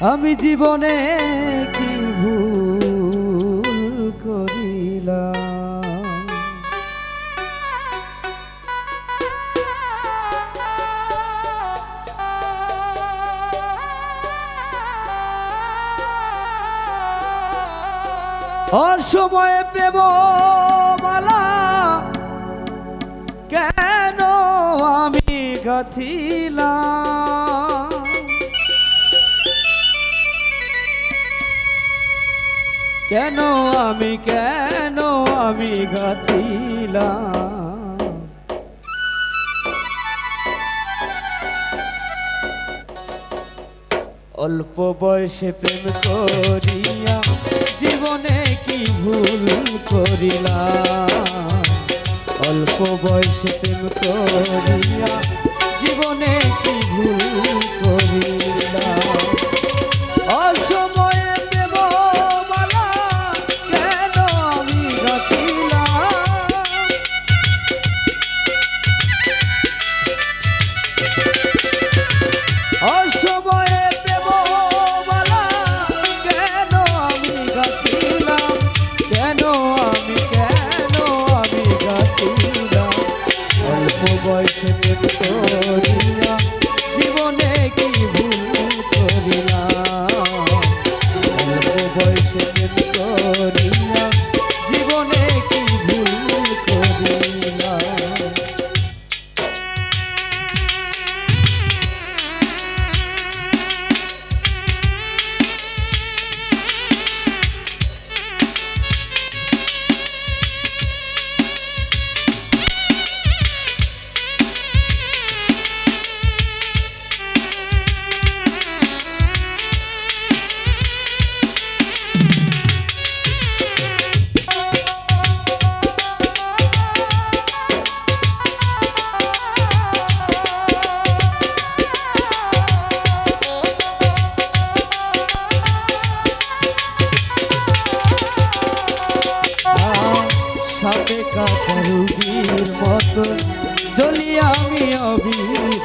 আমি জীবনে কি ভুল করিলাম? অসময়ে প্রেম মালা কেন আমি গাথিলাম? কেন আমি কেন আমি গাথিলাম অল্প বয়সে প্রেম করিয়া জীবনে কি ভুল করিলাম? অল্প বয়সে প্রেম করিয়া জীবনে কি ভুল করিলাম? বয়সে করিয়া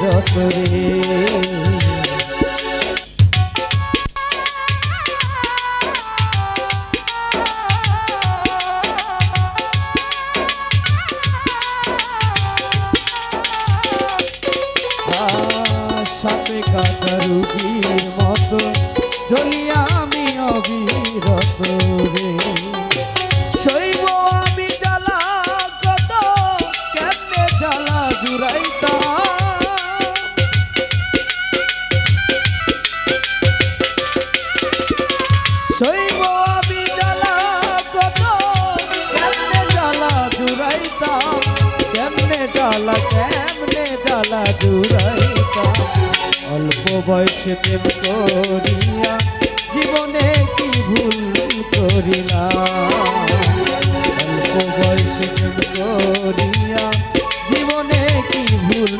অবিরত রে সাপে কাটা রুগীর মতো জ্বলি আমি অবিরত। জ্বালা জুড়াইতা অল্প বয়সে প্রেম করিয়া জীবনে কি ভুল করিলা? অল্প বয়সে প্রেম করিয়া জীবনে কি ভুল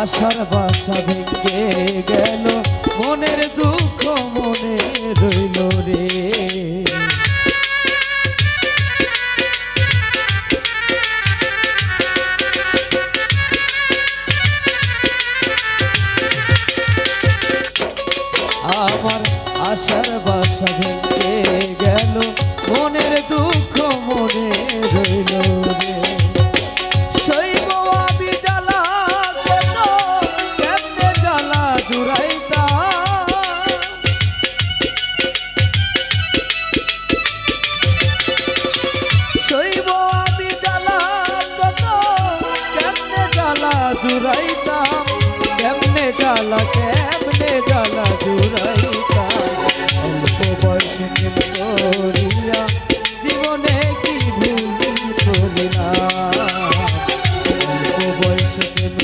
আশার বাসা ভেঙে গেল। মনের দুঃখ মনে রইল রে। জুড়াইতাম, কেমনে জ্বালা কেমনে জ্বালা জুড়াইতাম। অল্প বয়সে করিয়া জীবনে কি ভুল করিলাম। অল্প বয়সে প্রেম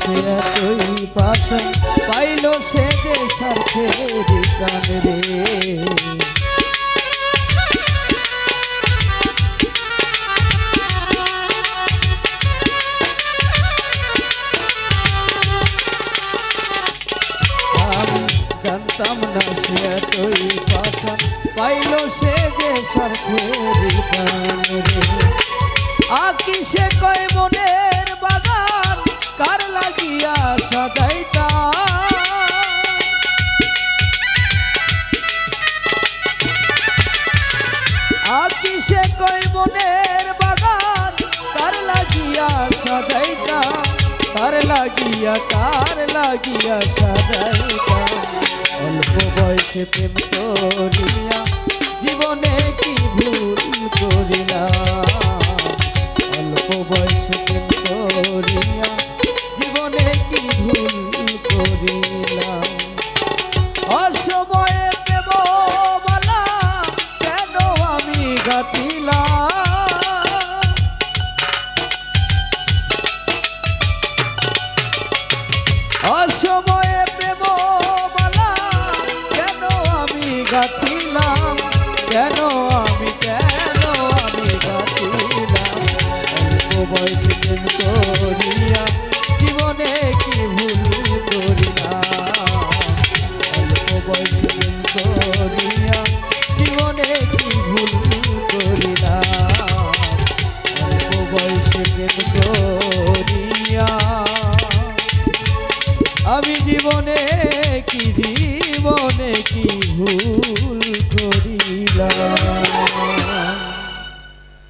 সে এতই পাশা পাইল সে যে কান রে। লাগিয়া কার লাগিয়া সাজাইতা অল্প বয়সে প্রেম করিয়া জীবনে কি ভুল করিলাম? অল্প বয়সে বয়সে প্রেম করিয়া, জীবনে কি ভুল করিয়া অল্প বয়সে প্রেম করিয়া, জীবনে কি ভুল করিয়া অল্প বয়সে প্রেম